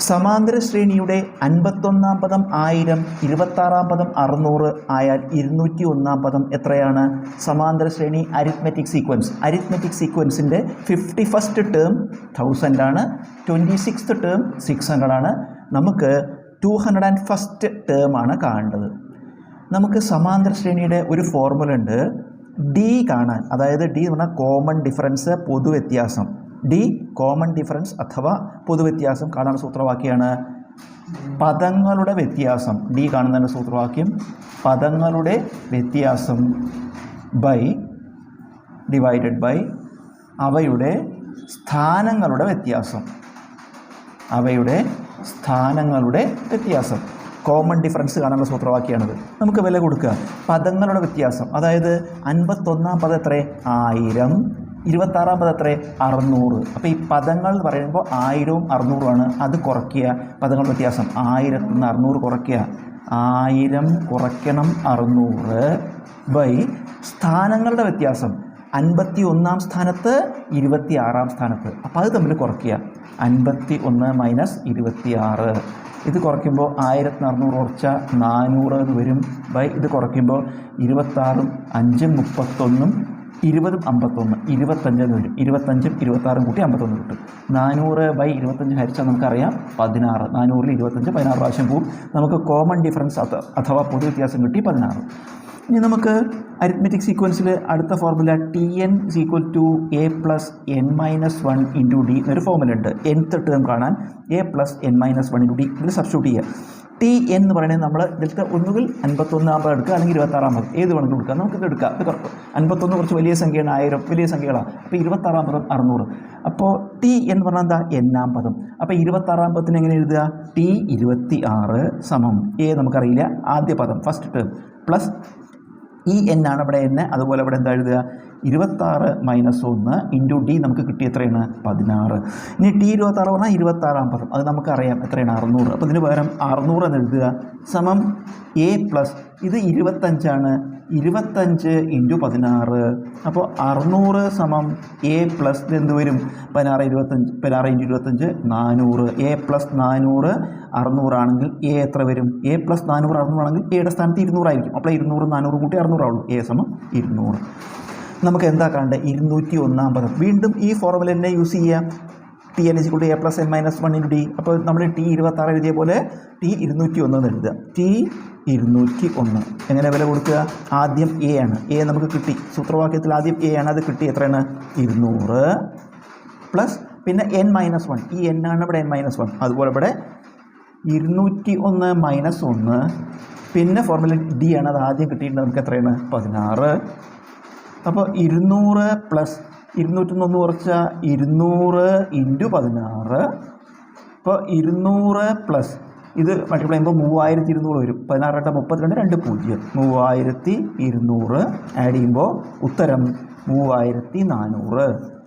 സമാന്തര ശ്രേണിയുടെ അൻപത്തൊന്നാം പദം ആയിരം ഇരുപത്താറാം പദം അറുന്നൂറ് ആയാൽ ഇരുന്നൂറ്റി ഒന്നാം പദം എത്രയാണ്? സമാന്തര ശ്രേണി അരിത്മെറ്റിക് സീക്വൻസ് അരിത്മെറ്റിക് സീക്വൻസിന്റെ ഫിഫ്റ്റി ഫസ്റ്റ് ടേം തൗസൻഡ് ആണ്. Twenty sixth term six hundred ആണ്. നമുക്ക് two hundred and first term ആണ് കാണേണ്ടത്. നമുക്ക് സമാന്തര ശ്രേണിയുടെ ഒരു ഫോർമുല ഉണ്ട്. ഡി കാണാൻ. അതായത് ഡി എന്ന് പറഞ്ഞാൽ കോമൺ ഡിഫറൻസ് പൊതുവ്യത്യാസം. ഡി കോമൺ ഡിഫറൻസ് അഥവാ പൊതുവ്യത്യാസം കാണാൻ സൂത്രവാക്യമാണ് പദങ്ങളുടെ വ്യത്യാസം. ഡി കാണുന്നതിന്റെ സൂത്രവാക്യം പദങ്ങളുടെ വ്യത്യാസം ബൈ ഡിവൈഡഡ് ബൈ അവയുടെ സ്ഥാനങ്ങളുടെ വ്യത്യാസം. അവയുടെ സ്ഥാനങ്ങളുടെ വ്യത്യാസം. കോമൺ ഡിഫറൻസ് കാണാനുള്ള സൂത്രവാക്യമാണിത് നമുക്ക് വില കൊടുക്കുക. പദങ്ങളുടെ വ്യത്യാസം. അതായത് അൻപത്തൊന്നാം പദം എത്ര? ആയിരം. ഇരുപത്താറാം പദം എത്ര അറുന്നൂറ്. അപ്പോൾ ഈ പദങ്ങൾ എന്ന് പറയുമ്പോൾ ആയിരവും അറുന്നൂറുമാണ്. അത് കുറയ്ക്കുക. പദങ്ങൾ വ്യത്യാസം. ആയിരത്തിൽ നിന്ന് അറുന്നൂറ് കുറയ്ക്കുക. ആയിരം കുറയ്ക്കണം അറുന്നൂറ് ബൈ സ്ഥാനങ്ങളുടെ വ്യത്യാസം. അൻപത്തി ഒന്നാം സ്ഥാനത്ത് ഇരുപത്തി ആറാം സ്ഥാനത്ത്. അപ്പോൾ അത് തമ്മിൽ കുറയ്ക്കുക. അൻപത്തി ഒന്ന് മൈനസ് ഇരുപത്തി ആറ് ഇത് കുറയ്ക്കുമ്പോൾ ആയിരത്തി അറുന്നൂറ് കുറച്ച നാനൂറ് വരും. ബൈ ഇത് കുറയ്ക്കുമ്പോൾ ഇരുപത്താറും അഞ്ചും മുപ്പത്തൊന്നും ഇരുപതും അമ്പത്തൊന്ന് ഇരുപത്തഞ്ചെന്ന് വരും. ഇരുപത്തഞ്ചും ഇരുപത്താറും കൂട്ടി അമ്പത്തൊന്ന് കിട്ടും. നാനൂറ് ബൈ ഇരുപത്തഞ്ച് ഹരിച്ചാൽ നമുക്കറിയാം പതിനാറ്. നാനൂറിൽ ഇരുപത്തഞ്ച് പതിനാറ് പ്രാവശ്യം പോവും. നമുക്ക് കോമൺ ഡിഫറൻസ് അഥ- അഥവാ പൊതു വ്യത്യാസം കിട്ടി പതിനാറ്. ഇനി നമുക്ക് അരിത്മെറ്റിക് സീക്വൻസിൽ അടുത്ത formula T N equal to A plus N minus one into D എന്നൊരു ഫോർമുല ഉണ്ട്. Nth ടേം കാണാൻ A plus N minus one into D ഇതിൽ സബ്സ്റ്റിറ്റ്യൂട്ട് ചെയ്യുക ടി എന്ന് പറയുന്നത് നമ്മൾ ഇതിലത്തെ ഒന്നുകിൽ അൻപത്തൊന്നാമത് എടുക്കുക അല്ലെങ്കിൽ ഇരുപത്താറാമത് ഏത് വേണമെങ്കിലും എടുക്കുക നമുക്കിത് എടുക്കാം. ഇത് കുറ- അൻപത്തൊന്ന് കുറച്ച് വലിയ സംഖ്യയാണ് ആയിരം വലിയ സംഖ്യകളാണ്. അപ്പോൾ ഇരുപത്താറാം പദം അറുന്നൂറ്. അപ്പോൾ ടി എന്ന് പറഞ്ഞാൽ എന്താ? എണ്ണാം പദം. അപ്പോൾ ഇരുപത്താറാം പദത്തിന് എങ്ങനെ എഴുതുക? ടി ഇരുപത്തി ആറ് സമം. എ നമുക്കറിയില്ല. ആദ്യ പദം ഫസ്റ്റ് ടേം പ്ലസ് ഇ എൻ ആണ് ഇവിടെ എൻ അതുപോലെ ഇവിടെ എന്താ എഴുതുക? ഇരുപത്താറ് മൈനസ് ഒന്ന് ഇന്റു ഡി നമുക്ക് കിട്ടിയ എത്രയാണ്? പതിനാറ്. ഇനി ടി ഇരുപത്താറ് പറഞ്ഞാൽ ഇരുപത്താറാം പദം. അത് നമുക്കറിയാം എത്രയാണ്? അറുന്നൂറ്. അപ്പോൾ ഇതിന് പകരം അറുന്നൂറ് എന്ന് എഴുതുക. സമം എ പ്ലസ് ഇത് ഇരുപത്തഞ്ചാണ്. ഇരുപത്തഞ്ച് ഇന്റു പതിനാറ്. അപ്പോൾ അറുന്നൂറ് സമം എ പ്ലസ് എന്ത് വരും? പതിനാറ് ഇരുപത്തഞ്ച് പതിനാറ് ഇന്റു ഇരുപത്തഞ്ച് നാനൂറ്. എ പ്ലസ് നാനൂറ് അറുന്നൂറാണെങ്കിൽ എ എത്ര വരും? എ പ്ലസ് നാനൂറ് അറുന്നൂറാണെങ്കിൽ എയുടെ സ്ഥാനത്ത് ഇരുന്നൂറായിരിക്കും. അപ്പോൾ ഇരുന്നൂറ് നാനൂറ് കൂട്ടി അറുന്നൂറാവുള്ളൂ. എ സമം ഇരുന്നൂറ്. നമുക്ക് എന്താ കാണേണ്ടത് ഇരുന്നൂറ്റി ഒന്നാം പദം. വീണ്ടും ഈ ഫോർമുല തന്നെ യൂസ് ചെയ്യാം. T N is equal to A plus N minus one into D അപ്പോൾ നമ്മൾ ടി ഇരുപത്താറ് എഴുതിയ പോലെ ടി ഇരുന്നൂറ്റി ഒന്ന് എഴുതുക. ടി ഇരുന്നൂറ്റി ഒന്ന് എങ്ങനെ വില കൊടുക്കുക? ആദ്യം എ ആണ്. എ നമുക്ക് കിട്ടി. സൂത്രവാക്യത്തിൽ ആദ്യം എ ആണ്. അത് കിട്ടി എത്രയാണ്? ഇരുന്നൂറ് പ്ലസ് പിന്നെ എൻ മൈനസ് വൺ ഈ എൻ ആണ് ഇവിടെ എൻ മൈനസ് വൺ അതുപോലെ ഇവിടെ ഇരുന്നൂറ്റി ഒന്ന് മൈനസ് ഒന്ന് പിന്നെ ഫോർമുല ഡി ആണ്. അത് ആദ്യം കിട്ടിയിട്ടുണ്ട് നമുക്ക് എത്രയാണ്? പതിനാറ്. അപ്പോൾ ഇരുന്നൂറ് പ്ലസ് ഇരുന്നൂറ്റൊന്ന് കുറച്ചാൽ ഇരുന്നൂറ് ഇന്റു പതിനാറ്. അപ്പോൾ ഇരുന്നൂറ് പ്ലസ് ഇത് മൾട്ടിപ്ലൈ ചെയ്യുമ്പോൾ മൂവായിരത്തി ഇരുന്നൂറ് വരും. പതിനാറ് മുപ്പത്തിരണ്ട് രണ്ട് പൂജ്യം. മൂവായിരത്തി ഇരുന്നൂറ് ആഡ് ചെയ്യുമ്പോൾ ഉത്തരം മൂവായിരത്തി നാനൂറ്